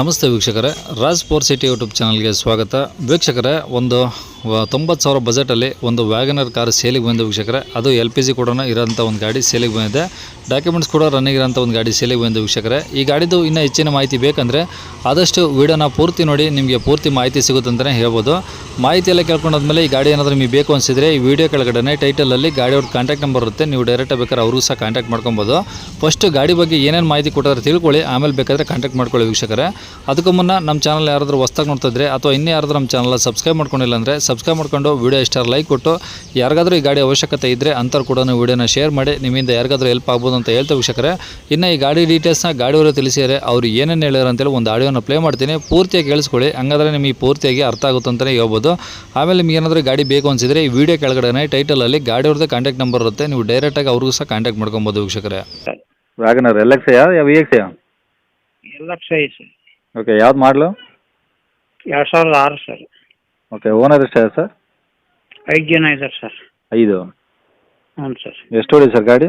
ನಮಸ್ತೆ ವೀಕ್ಷಕರೇ Raj four city YouTube ಚಾನಲ್ಗೆ ಸ್ವಾಗತ. ವೀಕ್ಷಕರೇ ಒಂದು ತೊಂಬತ್ತು ಸಾವಿರ ಬಜೆಟಲ್ಲಿ ಒಂದು ವ್ಯಾಗನರ್ ಕಾರ್ ಸೇಲಿಗೆ ಬಂದ ವೀಕ್ಷಕರೇ. ಅದು ಎಲ್ ಪಿ ಜಿ ಕೂಡ ಇರೋಂಥ ಒಂದು ಗಾಡಿ ಸೇಲಿಗೆ ಬಂದಿದೆ. ಡಾಕ್ಯುಮೆಂಟ್ಸ್ ಕೂಡ ರನ್ನಿಂಗ್ ಇರೋಂಥ ಒಂದು ಗಾಡಿ ಸೇಲಿಗೆ ಬಂದ ವೀಕ್ಷಕರೇ. ಈ ಗಾಡಿದು ಇನ್ನೂ ಹೆಚ್ಚಿನ ಮಾಹಿತಿ ಬೇಕಂದರೆ ಆದಷ್ಟು ವೀಡಿಯೋನ ಪೂರ್ತಿ ನೋಡಿ, ನಿಮಗೆ ಪೂರ್ತಿ ಮಾಹಿತಿ ಸಿಗುತ್ತೆ ಅಂತಲೇ ಹೇಳ್ಬೋದು. ಮಾಹಿತಿ ಎಲ್ಲ ಕೇಳ್ಕೊಂಡಾದ್ಮೇಲೆ ಈ ಗಾಡಿ ಏನಾದರೂ ನಿಮಗೆ ಬೇಕು ಅನಿಸಿದರೆ ಈ ವಿಡಿಯೋ ಕೆಳಗಡೆ ಟೈಟಲಲ್ಲಿ ಗಾಡಿಯವ್ರ ಕಾಂಟ್ಯಾಕ್ಟ್ ನಂಬರ್ ಇರುತ್ತೆ. ನೀವು ಡೈರೆಕ್ಟಾಗಿ ಬೇಕಾದ್ರೆ ಅವರು ಸಹ ಕಾಂಟ್ಯಾಕ್ಟ್ ಮಾಡ್ಕೊಬೋದು. ಫಸ್ಟ್ ಗಾಡಿ ಬಗ್ಗೆ ಏನೇನು ಮಾಹಿತಿ ಕೊಟ್ಟಿದ್ರೆ ತಿಳ್ಕೊಳ್ಳಿ. ಆಮೇಲೆ ಬೇಕಾದರೆ ಕಾಂಟ್ಯಾಕ್ಟ್ ಮಾಡ್ಕೊಳ್ಳಿ ವೀಕ್ಷಕರೇ. ಅದಕ್ಕೂ ಮುನ್ನ ನಮ್ಮ ಚಾನಲ್ ಯಾರಾದರೂ ಹೊಸ್ದಾಗಿ ನೋಡ್ತಿದ್ರೆ ಅಥವಾ ಇನ್ನೂ ಯಾರಾದರೂ ನಮ್ಮ ಚಾನಲ್ ಸಬ್ಸ್ಕ್ರೈಬ್ ಮಾಡ್ಕೊಂಡಿಲ್ಲ ಅಂದರೆ ಸಬ್ಸ್ಕ್ರೈಬ್ ಮಾಡ್ಕೊಂಡು ವಿಡಿಯೋ ಇಷ್ಟ ಲೈಕ್ ಕೊಟ್ಟು. ಯಾರಿಗಾದರೂ ಈ ಗಾಡಿ ಅವಶ್ಯಕತೆ ಇದ್ದರೆ ಅಂಥವ್ರು ಕೂಡ ವಿಡಿಯೋನ ಶೇರ್ ಮಾಡಿ ನಿಮ್ಮಿಂದ ಯಾರಿಗಾದರೂ ಹೆಲ್ಪ್ ಆಗ್ಬೋದು ಅಂತ ಹೇಳ್ತಾ ವೀಕ್ಷಕರೇ. ಇನ್ನು ಈ ಗಾಡಿ ಡೀಟೇಲ್ಸ್ನ ಗಾಡಿಯವರು ತಿಳಿಸಿದರೆ ಅವರು ಏನೇನು ಹೇಳ್ಯಾರ ಅಂತೇಳಿ ಒಂದು ಆಡಿಯೋನ ಪ್ಲೇ ಮಾಡ್ತೀನಿ. ಪೂರ್ತಿಯಾಗಿ ಕೇಳಿಸ್ಕೊಳ್ಳಿ. ಹಂಗಾದ್ರೆ ನಿಮಗೆ ಪೂರ್ತಿಯಾಗಿ ಅರ್ಥ ಆಗುತ್ತೆ ಅಂತಲೇ ಹೇಳ್ಬೋದು. ಆಮೇಲೆ ನಿಮ್ಗೆ ಏನಾದರೂ ಗಾಡಿ ಬೇಕು ಅನಿಸಿದರೆ ಈ ವಿಡಿಯೋ ಕೆಳಗಡೆ ಟೈಟಲಲ್ಲಿ ಗಾಡಿಯವ್ರದ್ದು ಕಾಂಟ್ಯಾಕ್ಟ್ ನಂಬರ್ ಇರುತ್ತೆ. ನೀವು ಡೈರೆಕ್ಟಾಗಿ ಅವ್ರಿಗೂ ಸಹ ಕಾಂಟ್ಯಾಕ್ಟ್ ಮಾಡ್ಕೊಬೋದು ವೀಕ್ಷಕರೇ. ವ್ಯಾಗನರ್ ಎಲ್ ಎಕ್ಸ್ ಯಾವ ವಿ ಎಕ್ಸ್ ಎಲ್ಲ ಲಕ್ಷ ಓಕೆ ಯಾವ್ದು ಮಾಡಲು ಎರಡು ಸಾವಿರದ ಆರು ಸರ್. ಓಕೆ ಓನರ್ ಎಷ್ಟಿದೆ ಸರ್ ಐದು ಜನ ಇದ್ದಾರೆ ಸರ್ ಐದು ಹ್ಞೂ ಸರ್ ಎಷ್ಟು ಹೊಡಿ ಸರ್ ಗಾಡಿ?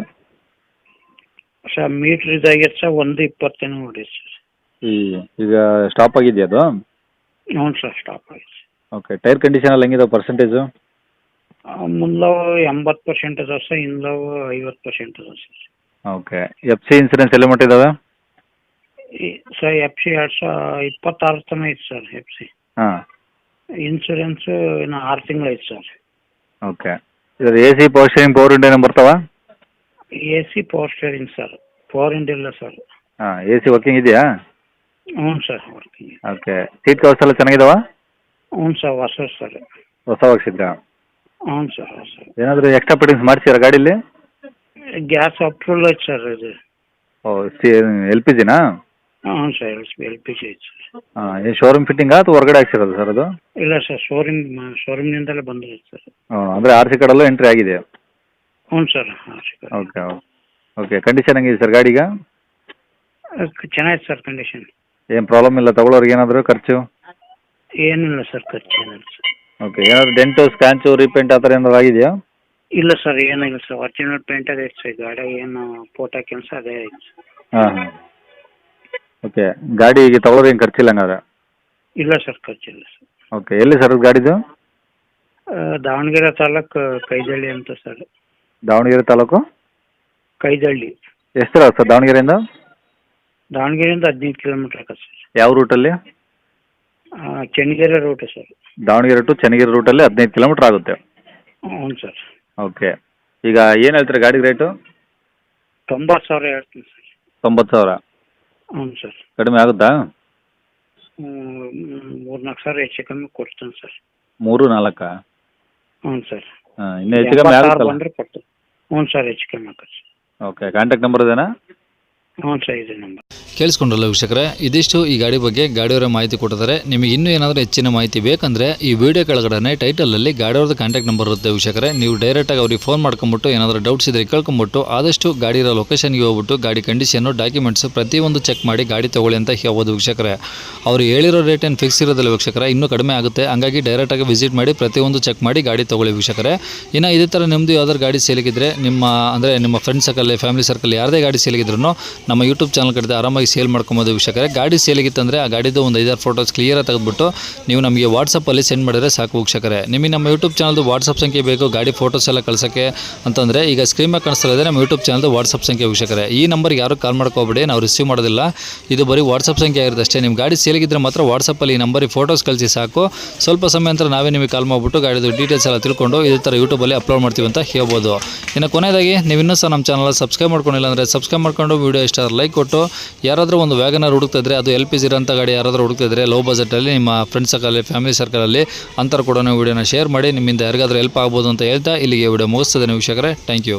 ಸರ್ ಮೀಟ್ರ್ ಇದಾಗಿದೆ ಸರ್ ಒಂದು ಇಪ್ಪತ್ತೇನೋ ನೋಡಿ ಸರ್ ಈ ಈಗ ಸ್ಟಾಪ್ ಆಗಿದೆಯಾ ಅದು? ಹ್ಞೂ ಸರ್ ಸ್ಟಾಪ್ ಆಗಿದೆ. ಓಕೆ ಟೈರ್ ಕಂಡೀಷನ್ ಎಲ್ಲ ಹೆಂಗಿದೆ ಪರ್ಸೆಂಟೇಜು ಮುಂದವು ಎಂಬತ್ತು ಪರ್ಸೆಂಟ್ ಅದಾವೆ ಸರ್ ಹಿಂದವು ಐವತ್ತು ಪರ್ಸೆಂಟ್ ಅದಾವೆ sir okay F C insurance ಎಲ್ಲ ಈ ಸರ್ ಎಫ್ ಸಿ ಎರಡು ಸಾವಿರ ಇಪ್ಪತ್ತಾರು ತನಕ ಐತೆ ಸರ್ ಎಫ್ ಸಿ ಹಾಂ. ಇನ್ಸೂರೆನ್ಸು ಇನ್ನು ಆರು ತಿಂಗಳು ಐತೆ ಸರ್. ಓಕೆ ಇದು A C power steering power Indian ಬರ್ತಾವ? A C power steering sir. Power ಇಲ್ಲ ಸರ್. ಹಾಂ ಎ ಸಿ ವರ್ಕಿಂಗ್ ಇದೆಯಾ? ಹ್ಞೂ sir working okay seat covers ಎಲ್ಲ ಚೆನ್ನಾಗಿದಾವ? ಹ್ಞೂ ಸರ್ ಹೊಸ ಸರ್. ಹೊಸ ಹಾಕ್ಸಿದ್ರಾ ಹ್ಞೂ ಸರ್ ಹೊಸ ಏನಾದರೂ ಎಕ್ಸ್ಟ್ರಾ ಫಿಟ್ಟಿಂಗ್ಸ್ ಮಾಡಿಸಿರಾ ಗಾಡೀಲಿ? ಗ್ಯಾಸ್ ಅಪ್ರೂವಲ್ ಐತೆ ಸರ್ ಇದು. ಓ ಸಿ ಎಲ್ ಪಿ ಜಿನಾ? ಹಾಂ ಸರ್ ಎಲ್ ಪಿ ಜಿ ಐತೆ ಸರ್ ಹಾಂ ಏನು ಶೋರೂಮ್ ಫಿಟ್ಟಿಂಗಾ ಅಥವಾ ಹೊರಗಡೆ ಹಾಕ್ಸಿರೋದು ಸರ್ ಅದು? ಇಲ್ಲ ಸರ್ ಶೋರೂಮ್ ಶೋರೂಮ್ನಿಂದಲೇ ಬಂದಿದೆ ಸರ್ ಹಾಂ ಅಂದರೆ ಆರ್ ಸಿ ಕಾರ್ಡಲ್ಲೂ ಎಂಟ್ರಿ ಆಗಿದೆ ಹ್ಞೂ ಸರ್ ಹಾಂ ಸರ್ ಓಕೆ ಓಕೆ ಕಂಡೀಷನ್ ಹೆಂಗಿದೆ ಸರ್ ಗಾಡಿಗ? ಚೆನ್ನಾಗಿದೆ ಸರ್ ಕಂಡೀಷನ್ ಏನು ಪ್ರಾಬ್ಲಮ್ ಇಲ್ಲ ತಗೊಳ್ಳೋರಿಗೆ ಏನಾದರೂ ಖರ್ಚು? ಏನಿಲ್ಲ ಸರ್ ಖರ್ಚು ಏನಿಲ್ಲ ಸರ್ ಓಕೆ ಏನಾದರೂ ಡೆಂಟು ಸ್ಕ್ರಾಂಚು ರೀಪೇಂಟ್ ಆ ಥರ ಏನಾದ್ರು ಆಗಿದೆಯಾ? ಇಲ್ಲ ಸರ್ ಏನಿಲ್ಲ ಸರ್ ಒರಿಜಿನಲ್ ಪೇಂಟ್ ಅದೇ ಐತೆ ಸರ್ ಗಾಡಿ ಏನು ಫೋಟೋ ಕೆಲಸ ಅದೇ ಐತೆ ಸರ್ ಹಾಂ ಹಾಂ. ಓಕೆ ಗಾಡಿ ಈಗ ತಗೊಳ್ಳೋರು ಏನು ಖರ್ಚಿಲ್ಲ ಹಂಗಾದ್ರೆ? ಇಲ್ಲ ಸರ್ ಖರ್ಚಿಲ್ಲ ಸರ್ ಓಕೆ ಎಲ್ಲಿ ಸರ್ ಗಾಡಿದು? ಆ, ದಾವಣಗೆರೆ ತಾಲೂಕು ಕೈದಳ್ಳಿ ಅಂತ ಸರ್ ದಾವಣಗೆರೆ ತಾಲೂಕು? ಕೈದಳ್ಳಿ ಎಷ್ಟು ಸರ್ ದಾವಣಗೆರೆಯಿಂದ? ದಾವಣಗೆರೆಯಿಂದ ಹದಿನೈದು ಕಿಲೋಮೀಟ್ರ್ ಆಗತ್ತೆ ಸರ್ ಯಾವ ರೂಟಲ್ಲಿ ಆ, Channagiri route sir Davanagere to Channagiri ರೂಟಲ್ಲಿ ಹದಿನೈದು ಕಿಲೋಮೀಟ್ರ್ ಆಗುತ್ತೆ. ಹ್ಞೂ ಸರ್ ಓಕೆ ಈಗ ಏನು ಹೇಳ್ತೀರಾ ಗಾಡಿ ರೇಟು ತೊಂಬತ್ತು ಸಾವಿರ ಹೇಳ್ತೀನಿ ಸರ್ ತೊಂಬತ್ತು ಸಾವಿರ. ಹ್ಞೂ ಸರ್. ಕಡಿಮೆ ಆಗುತ್ತಾ? ಮೂರು ನಾಲ್ಕು ಸಾವಿರ ಹೆಚ್ಚು ಕಮ್ಮಿ ಕೊಡ್ತೇನೆ ಸರ್. ಮೂರು ನಾಲ್ಕ? ಹ್ಞೂ ಸರ್. ಹಾಂ ಇನ್ನೂ ಹೆಚ್ಚು ಕಮ್ಮಿ ಎಂಬತ್ತಾರು ಆಗುತ್ತಲ್ಲ? ಬಂದರೆ ಕೊಡ್ತೇನೆ. ಹ್ಞೂ ಸರ್ ಹೆಚ್ಚು ಕಮ್ಮಿ ಆಗುತ್ತೆ ಓಕೆ ಕಾಂಟ್ಯಾಕ್ಟ್ ನಂಬರ್ ಇದೇನಾ ಹ್ಞೂ ಸರ್ ಇದೆ ನಂಬರ್ ಕೇಳಿಸ್ಕೊಂಡ್ರಲ್ಲ ವೀಕ್ಷಕರೇ, ಇದಿಷ್ಟು ಈ ಗಾಡಿ ಬಗ್ಗೆ ಗಾಡಿಯವರ ಮಾಹಿತಿ ಕೊಟ್ಟಿದ್ದಾರೆ. ನಿಮಗೆ ಇನ್ನೂ ಏನಾದರೂ ಹೆಚ್ಚಿನ ಮಾಹಿತಿ ಬೇಕಂದರೆ ಈ ವಿಡಿಯೋ ಕೆಳಗಡೆ ಟೈಟಲಲ್ಲಿ ಗಾಡಿಯವ್ರದ್ದು ಕಾಂಟ್ಯಾಕ್ಟ್ ನಂಬರ್ ಇರುತ್ತೆ ವೀಕ್ಷಕರೇ. ನೀವು ಡೈರೆಕ್ಟಾಗಿ ಅವ್ರಿಗೆ ಫೋನ್ ಮಾಡ್ಕೊಂಬಿಟ್ಟು ಏನಾದರೂ ಡೌಟ್ಸ್ ಇದ್ದರೆ ಕೇಳ್ಕೊಂಬಿಟ್ಟು ಆದಷ್ಟು ಗಾಡಿ ಇರೋ ಲೊಕೇಶನ್ಗೆ ಹೋಗ್ಬಿಟ್ಟು ಗಾಡಿ ಕಂಡೀಷನ್ನು ಡಾಕ್ಯುಮೆಂಟ್ಸು ಪ್ರತಿಯೊಂದು ಚೆಕ್ ಮಾಡಿ ಗಾಡಿ ತೊಗೊಳ್ಳಿ ಅಂತ ಹೇಳ್ಬೋದು ವೀಕ್ಷಕರೇ. ಅವ್ರು ಹೇಳಿರೋ ರೇಟ್ ಏನು ಫಿಕ್ಸ್ ಇರೋದಿಲ್ಲ ವೀಕ್ಷಕರೇ, ಇನ್ನೂ ಕಡಿಮೆ ಆಗುತ್ತೆ. ಹಾಗಾಗಿ ಡೈರೆಕ್ಟಾಗಿ ವಿಸಿಟ್ ಮಾಡಿ ಪ್ರತಿಯೊಂದು ಚೆಕ್ ಮಾಡಿ ಗಾಡಿ ತೊಗೊಳ್ಳಿ ವೀಕ್ಷಕರೇ. ಇನ್ನು ಇದೇ ಥರ ನಿಮ್ಮದು ಯಾವ್ದಾದ್ರು ಗಾಡಿ ಸೇಲಿಗಿದ್ರೆ ನಿಮ್ಮ, ಅಂದರೆ ನಿಮ್ಮ ಫ್ರೆಂಡ್ ಸರ್ಕಲ್ ಫ್ಯಾಮಿಲಿ ಸರ್ಕಲ್ ಯಾರದೇ ಗಾಡಿ ಸೇಲಿಗಿದ್ರು ನಮ್ಮ ಯೂಟ್ಯೂಬ್ ಚಾನಲ್ ಕಡೆ ಆರಾಮಾಗಿ ಸೇಲ್ ಮಾಡ್ಕೊಬೋದು ವೀಕ್ಷಕರೇ. ಗಾಡಿ ಸೇಲಿಗಿತ್ತಂದರೆ ಆ ಗಾಡಿದು ಒಂದು ಐದಾರು ಫೋಟೋಸ್ ಕ್ಲಿಯರ್ ತೆಗೆದುಬಿಟ್ಟು ನೀವು ನಮಗೆ ವಾಟ್ಸಪ್ಪಲ್ಲಿ ಸೆಂಡ್ ಮಾಡಿದರೆ ಸಾಕು ವೀಕ್ಷಕರೇ. ನಿಮಗೆ ನಮ್ಮ ಯೂಟ್ಯೂಬ್ ಚಾನಲ್ದು ವಾಟ್ಸಪ್ ಸಂಖ್ಯೆ ಬೇಕು, ಗಾಡಿ ಫೋಟೋಸ್ ಎಲ್ಲ ಕಳ್ಸೋಕ್ಕೆ ಅಂತಂದರೆ ಈಗ ಸ್ಕ್ರೀನ್ ಮೇಲೆ ಕಾಣಿಸ್ತಾ ಇದೆ ನಮ್ಮ ಯೂಟ್ಯೂಬ್ ಚಾನಲ್ದು ವಾಟ್ಸಪ್ ಸಂಖ್ಯೆ ವೀಕ್ಷಕರೇ. ಈ ನಂಬರ್ಗೆ ಯಾರು ಕಾಲ್ ಮಾಡ್ಕೋಬೇಡಿ, ನಾವು ರಿಸೀವ್ ಮಾಡೋದಿಲ್ಲ. ಇದು ಬರೀ ವಾಟ್ಸಪ್ ಸಂಖ್ಯೆ ಆಗಿರುತ್ತೆ ಅಷ್ಟೇ. ನಿಮ್ಮ ಗಾಡಿ ಸೇಲಿಗಿದ್ರೆ ಮಾತ್ರ ವಾಟ್ಸಪ್ಪಲ್ಲಿ ಈ ನಂಬರಿಗೆ ಫೋಟೋಸ್ ಕಳಿಸಿ ಸಾಕು. ಸ್ವಲ್ಪ ಸಮಯ ನಂತರ ನಾವೇ ನಿಮಗೆ ಕಾಲ್ ಮಾಡಿಬಿಟ್ಟು ಗಾಡಿದು ಡೀಟೇಲ್ಸ್ ಎಲ್ಲ ತಿಳ್ಕೊಂಡು ಇದೇ ಥರ ಯೂಟ್ಯೂಬಲ್ಲಿ ಅಪ್ಲೋಡ್ ಮಾಡ್ತೀವಿ ಅಂತ ಹೇಳ್ಬೋದು. ಇನ್ನು ಕೊನೆಯದಾಗಿ ನೀವು ಇನ್ನೂ ಸಹ ನಮ್ಮ ಚಾನಲ್ ಸಬ್ಸ್ಕ್ರೈಬ್ ಮಾಡ್ಕೊಂಡಿಲ್ಲ ಅಂದರೆ ಸಬ್ಸ್ಕ್ರೈಬ್ ಮಾಡ್ಕೊಂಡು ವೀಡಿಯೋ ಇಷ್ಟ ಲೈಕ್ ಕೊಟ್ಟು ಯಾರಾದರೂ ಒಂದು ವ್ಯಾಗನರ್ ಹುಡುಕ್ತಿದ್ರೆ, ಅದು ಎಲ್ ಪಿ ಜಿ ಇರೋಂಥ ಗಾಡಿ ಯಾರಾದರೂ ಹುಡುಕ್ತಿದ್ರೆ ಲೋ ಬಜೆಟಲ್ಲಿ ನಿಮ್ಮ ಫ್ರೆಂಡ್ಸ್ ಸರ್ಕಲ್ಲಿ ಫ್ಯಾಮಿಲಿ ಸರ್ಕಲಲ್ಲಿ ಅಂತರ ಕೂಡ ವಿಡಿಯೋನ ಶೇರ್ ಮಾಡಿ, ನಿಮ್ಮಿಂದ ಯಾರಿಗಾದ್ರೂ ಹೆಲ್ಪ್ ಆಗ್ಬೋದು ಅಂತ ಹೇಳ್ತಾ ಇಲ್ಲಿಗೆ ವಿಡಿಯೋ ಮುಗಿಸ್ತದೆ ವೀಕ್ಷಕರೇ. Thank you